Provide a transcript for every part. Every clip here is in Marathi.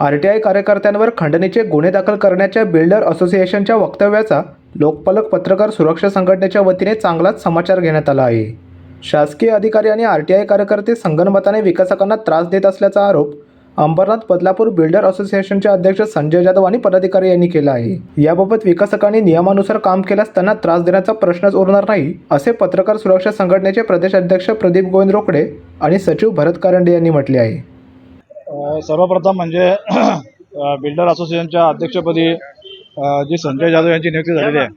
आर टी आय कार्यकर्त्यांवर खंडणीचे गुन्हे दाखल करण्याच्या बिल्डर असोसिएशनच्या वक्तव्याचा लोकपालक पत्रकार सुरक्षा संघटनेच्या वतीने चांगलाच समाचार घेण्यात आला आहे. शासकीय अधिकारी आणि आर टी आय कार्यकर्ते संगणमताने विकासकांना त्रास देत असल्याचा आरोप अंबरनाथ बदलापूर बिल्डर असोसिएशनचे अध्यक्ष संजय जाधव आणि पदाधिकारी यांनी केला आहे. याबाबत विकासकांनी नियमानुसार काम केल्यास त्यांना त्रास देण्याचा प्रश्नच उरणार नाही असे पत्रकार सुरक्षा संघटनेचे प्रदेश अध्यक्ष प्रदीप गोविंद रोकडे आणि सचिव भरत कारंडे यांनी म्हटले आहे. सर्वप्रथम म्हणजे बिल्डर असोसिएशनच्या अध्यक्षपदी जी संजय जाधव यांची नियुक्ती झालेली आहे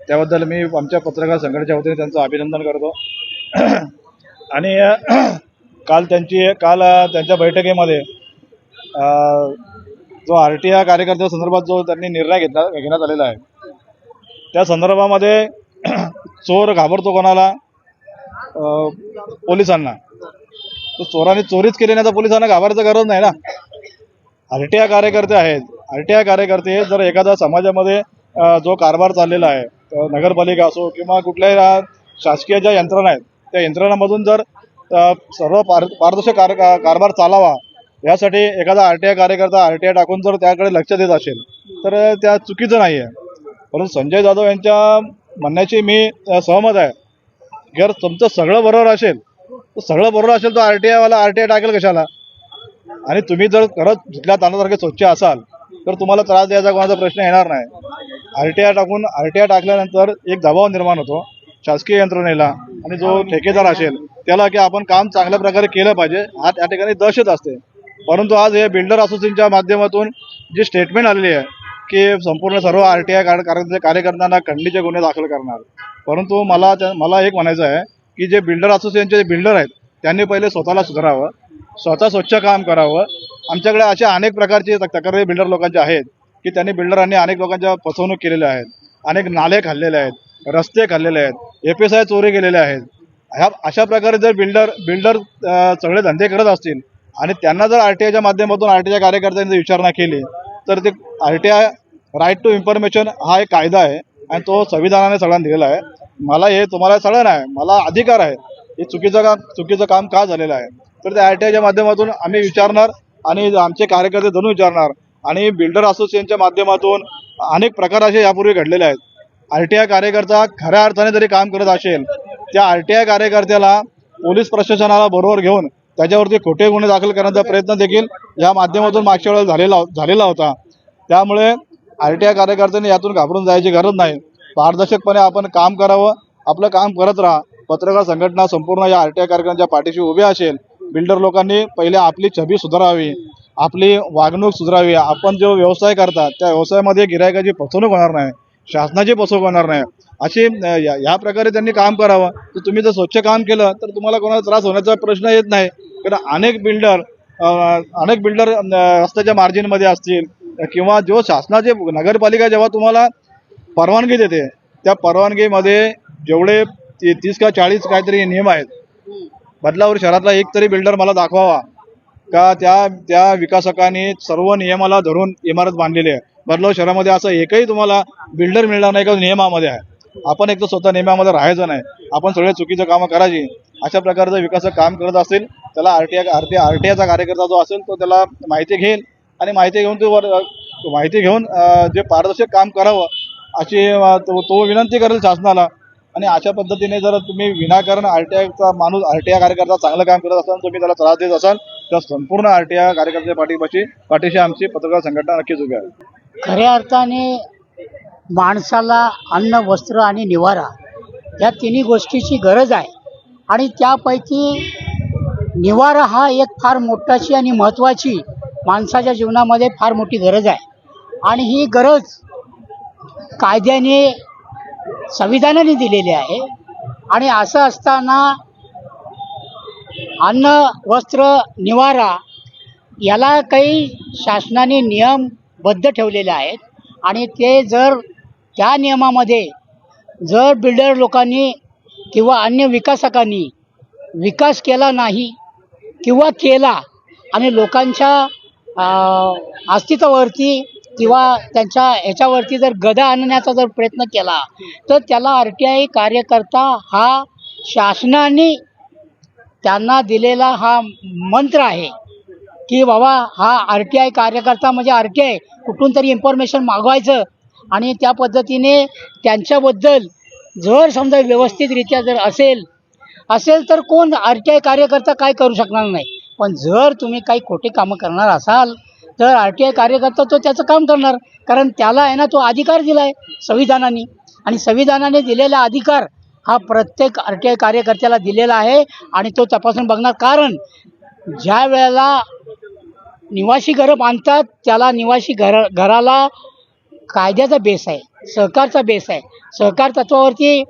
त्याबद्दल मी आमच्या पत्रकार संघटनेच्या वतीने त्यांचं अभिनंदन करतो. आणि काल त्यांची काल त्यांच्या बैठकीमध्ये जो आर टी आय कार्यकर्त्या संदर्भात जो त्यांनी निर्णय घेतला घेण्यात आलेला आहे त्या संदर्भामध्ये चोर घाबरतो कोणाला? पोलिसांना. तर चोराने चोरीच केली नाही तर पोलिसांना घाबरायचं गरज नाही ना. आर टी आय कार्यकर्ते आहेत. आर टी आय कार्यकर्ते जर एखादा समाजामध्ये जो कारभार चाललेला आहे नगरपालिका असो किंवा कुठल्याही शासकीय ज्या यंत्रणा आहेत त्या यंत्रणामधून जर सर्व पार पारदर्शक कार का- कारभार चालावा यासाठी एखादा आर टी आय कार्यकर्ता आर टी आय टाकून जर त्याकडे लक्ष देत असेल तर त्या चुकीचं नाही आहे परंतु संजय जाधव यांच्या म्हणण्याची मी सहमत आहे. जर तुमचं सगळं बरोबर असेल तर सगळं बरोबर असेल तर आर टी आयवाला आर टी आय टाकेल कशाला? आणि तुम्ही जर खरंच धुतल्या तांदळासारखे स्वच्छ असाल तर तुम्हाला त्रास द्यायचा कोणाचा प्रश्न येणार नाही. आर टी आय टाकून आर टी आय टाकल्यानंतर एक दबाव निर्माण होतो शासकीय यंत्रणेला. आणि जो ठेकेदार असेल त्याला की आपण काम चांगल्या प्रकारे केलं पाहिजे हा त्या ठिकाणी दहशत असते. परंतु आज हे बिल्डर असोसिएशनच्या माध्यमातून जी स्टेटमेंट आलेली आहे की संपूर्ण सर्व आर टी आय कार्यकर्त्यांना खंडीचे गुन्हे दाखल करणार. परंतु मला त्या- मला एक म्हणायचं आहे की जे बिल्डर असोसिएशनचे जे बिल्डर आहेत त्यांनी पहिले स्वतःला सुधारावं स्वतः स्वच्छ काम करावं. आमच्याकडे अशा अनेक प्रकारचे तक- तक्रारी बिल्डर लोकांच्या आहेत की त्यांनी बिल्डरांनी अनेक लोकांच्या फसवणूक केलेल्या आहेत अनेक नाले खाल्लेले आहेत रस्ते खाल्लेले आहेत एफ एस आय चोरी केलेले आहेत. ह्या अशा प्रकारे जर बिल्डर बिल्डर सगळे धंदे करत असतील आणि त्यांना जर आर टी आयच्या माध्यमातून आर टी आय कार्यकर्त्यांनी जर विचारणा केली तर ते R T I right to information हा एक कायदा आहे आणि तो संविधानाने सगळ्यांना दिलेला आहे. मला हे तुम्हाला सगळं नाही मला अधिकार आहे. हे चुकीचं काम चुकीचं काम का झालेलं आहे? तर त्या आर टी आयच्या माध्यमातून आम्ही विचारणार आणि आमचे कार्यकर्ते धरून विचारणार. आणि बिल्डर असोसिएशनच्या माध्यमातून अनेक प्रकार असे यापूर्वी घडलेले आहेत. आर टी आय कार्यकर्ता खऱ्या अर्थाने जरी काम करत असेल त्या आर टी आय कार्यकर्त्याला पोलीस प्रशासनाला बरोबर घेऊन त्याच्यावरती खोटे गुन्हे दाखल करण्याचा प्रयत्न देखील या माध्यमातून मागच्या वेळेला झालेला झालेला होता. त्यामुळे आर टी आय कार्यकर्त्यांनी यातून घाबरून जायची गरज नाही. पारदर्शकपणे आपण काम करावं आपलं काम करत राहा. पत्रकार संघटना संपूर्ण या आर टी आय कार्यक्रमाच्या पाठीशी उभी असेल. बिल्डर लोकांनी पहिले आपली छबी सुधारावी आपली वागणूक सुधारावी. आपण जो व्यवसाय करता त्या व्यवसायामध्ये गिरायकाची फसवणूक होणार नाही शासनाची फसवणूक होणार नाही. अशी या या प्रकारे त्यांनी काम करावं. तर तुम्ही जर स्वच्छ काम केलं तर तुम्हाला कोणाला त्रास होण्याचा प्रश्न येत नाही. कारण अनेक बिल्डर अनेक बिल्डर रस्त्याच्या मार्जिनमध्ये असतील. किंवा जो शासनाचे नगरपालिका जेव्हा तुम्हाला परवानगी देते. त्या परवानगीमध्ये जेवढे ती- तीस का चाळीस काहीतरी नियम आहेत. बदलावर शहरातला एक तरी बिल्डर मला दाखवावा. का त्या त्या विकासकांनी सर्व नियमाला धरून इमारत बांधलेली आहे. बदलाव शहरामध्ये असं एकही तुम्हाला बिल्डर मिळणार नाही का? नियमामध्ये आहे. आपण एक तर स्वतः नियमामध्ये राहायचं नाही. आपण सगळे चुकीचं कामं करायची. अशा प्रकारचं विकासक काम करत असेल त्याला R T I R T R T आयचा कार्यकर्ता जो असेल तो त्याला माहिती घेईल. आणि माहिती घेऊन तो वर- माहिती घेऊन जे पारदर्शक काम करावं अशी तो तो विनंती करेल शासनाला. आणि अशा पद्धतीने जर तुम्ही विनाकारण आर टी आयचा माणूस आर टी आय कार्यकर्ता चांगलं काम करत असाल तुम्ही त्याला त्रास देत असाल तर संपूर्ण आर टी आय कार्यकर्त्याच्या पाठीपाशी पाठीशी आमची पत्रकार संघटना नक्कीच उभी आहे. खऱ्या अर्थाने माणसाला अन्न वस्त्र आणि निवारा या तिन्ही गोष्टीची गरज आहे. आणि त्यापैकी निवारा हा एक फार मोठाची आणि महत्त्वाची माणसाच्या जीवनामध्ये फार मोठी गरज आहे. आणि ही गरज कायद्याने संविधानाने दिलेले आहे. आणि असं असताना अन्न वस्त्र निवारा याला काही शासनाने नियमबद्ध ठेवलेले आहेत. आणि ते जर त्या नियमामध्ये जर बिल्डर लोकांनी किंवा अन्य विकासकांनी विकास केला नाही किंवा केला आणि लोकांच्या अस्तित्वावरती किंवा त्यांच्या ह्याच्यावरती जर गदा आणण्याचा जर प्रयत्न केला तर त्याला आर टी आय कार्यकर्ता हा शासनाने त्यांना दिलेला हा मंत्र आहे की बाबा हा आर टी आय कार्यकर्ता म्हणजे आर टी आय कुठून तरी इन्फॉर्मेशन मागवायचं आणि त्या पद्धतीने त्यांच्याबद्दल जर समजा व्यवस्थितरित्या जर असेल असेल तर कोण आर टी आय कार्यकर्ता काय करू शकणार नाही. पण जर तुम्ही काही खोटी कामं करणार असाल तर आर टी आय कार्यकर्ता तो त्याचं काम करणार. कारण त्याला आहे ना तो अधिकार दिला आहे संविधानाने. आणि संविधानाने दिलेला अधिकार हा प्रत्येक आर टी आय कार्यकर्त्याला दिलेला आहे आणि तो तपासून बघणार. कारण ज्या वेळेला निवासी घरं बांधतात त्याला निवासी घर घराला कायद्याचा बेस आहे सहकारचा बेस आहे. सहकार तत्वावरती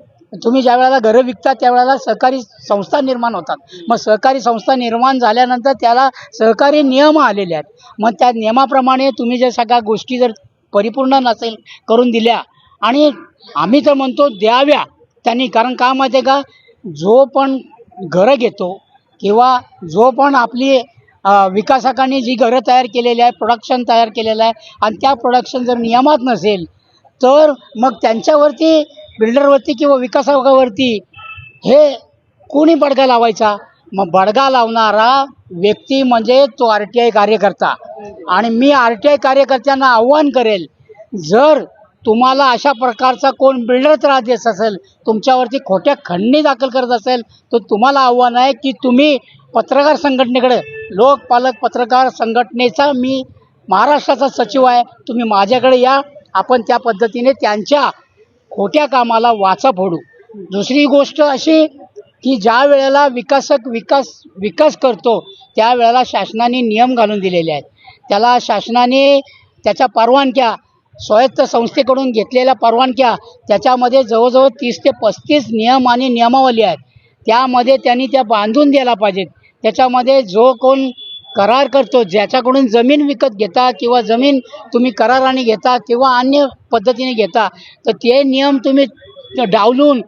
तुम्ही ज्या वेळेला घरं विकता त्यावेळेला सहकारी संस्था निर्माण होतात. मग सहकारी संस्था निर्माण झाल्यानंतर त्याला सहकारी नियम आलेले आहेत. मग त्या नियमाप्रमाणे तुम्ही जर सगळ्या गोष्टी जर परिपूर्ण नसेल करून दिल्या आणि आम्ही तर म्हणतो द्याव्या त्यांनी कारण का माहिती आहे का? जो पण घरं घेतो किंवा जो पण आपली विकासकांनी जी घरं तयार केलेली आहे प्रोडक्शन तयार केलेलं आहे आणि त्या प्रोडक्शन जर नियमात नसेल तर मग त्यांच्यावरती बिल्डरवरती किंवा विकासावरती हे कोणी बडगा लावायचा? मग बडगा लावणारा व्यक्ती म्हणजे तो आर टी आय कार्यकर्ता. आणि मी आर टी आय कार्यकर्त्यांना आव्हान करेल जर तुम्हाला अशा प्रकारचा कोण बिल्डर त्रास देत असेल तुमच्यावरती खोट्या खंडणी दाखल करत असेल तर तुम्हाला आव्हान आहे की तुम्ही पत्रकार संघटनेकडे लोकपालक पत्रकार संघटनेचा मी महाराष्ट्राचा सचिव आहे तुम्ही माझ्याकडे या आपण त्या पद्धतीने त्यांच्या खोट्या कामाला वाचा फोडू. दुसरी गोष्ट अशी की ज्या वेळेला विकासक विकास विकास करतो त्यावेळेला शासनाने नियम घालून दिलेले आहेत. त्याला शासनाने त्याच्या परवानग्या स्वायत्त संस्थेकडून घेतलेल्या परवानग्या त्याच्यामध्ये जवळजवळ तीस ते पस्तीस नियम आणि नियमावली आहेत. त्यामध्ये त्यांनी त्या बांधून द्यायला पाहिजेत. त्याच्यामध्ये जो कोण करार करतो ज्याच्याकडून जमीन विकत घेता किंवा जमीन तुम्ही कराराने घेता किंवा अन्य पद्धतीने घेता तर ते नियम तुम्ही डावलून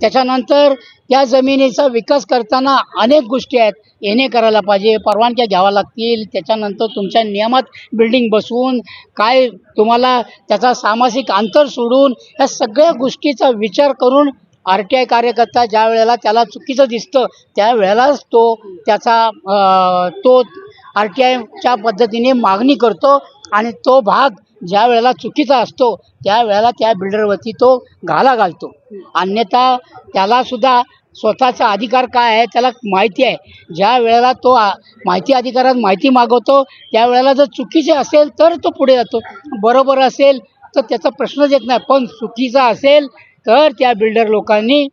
त्याच्यानंतर त्या जमिनीचा विकास करताना अनेक गोष्टी आहेत. येणे करायला पाहिजे परवानग्या घ्याव्या लागतील त्याच्यानंतर तुमच्या नियमात बिल्डिंग बसवून काय तुम्हाला त्याचा सामाजिक अंतर सोडून या सगळ्या गोष्टीचा विचार करून आर टी आय कार्यकर्ता ज्या वेळेला त्याला चुकीचं दिसतं त्यावेळेलाच तो त्याचा तो आर टी आयच्या पद्धतीने मागणी करतो आणि तो भाग ज्या वेळेला चुकीचा असतो त्यावेळेला त्या बिल्डरवरती तो घाला घालतो. अन्यथा त्यालासुद्धा स्वतःचा अधिकार काय आहे त्याला माहिती आहे. ज्या वेळेला तो माहिती अधिकारात माहिती मागवतो त्यावेळेला जर चुकीचे असेल तर तो पुढे जातो. बरोबर असेल तर त्याचा प्रश्नच येत नाही. पण चुकीचा असेल तर त्या बिल्डर लोकांनी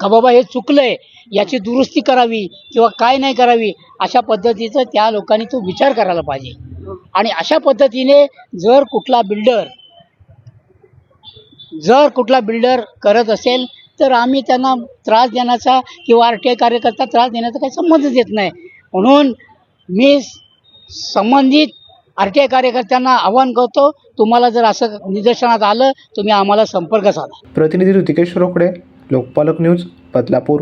का बाबा हे चुकलं आहे याची दुरुस्ती करावी किंवा काय नाही करावी अशा पद्धतीचं त्या लोकांनी तो विचार करायला पाहिजे. आणि अशा पद्धतीने जर कुठला बिल्डर जर कुठला बिल्डर करत असेल तर आम्ही त्यांना त्रास देण्याचा किंवा आर टी आय कार्यकर्ता त्रास देण्याचा काही संबंधच येत नाही. म्हणून मी संबंधित आर टी आय कार्यकर्त्यांना आवाहन करतो. तुम्हाला जर असं निदर्शनात आलं तुम्ही आम्हाला संपर्क साधा. प्रतिनिधी ऋतिकेश रोकडे लोकपालक न्यूज बदलापूर.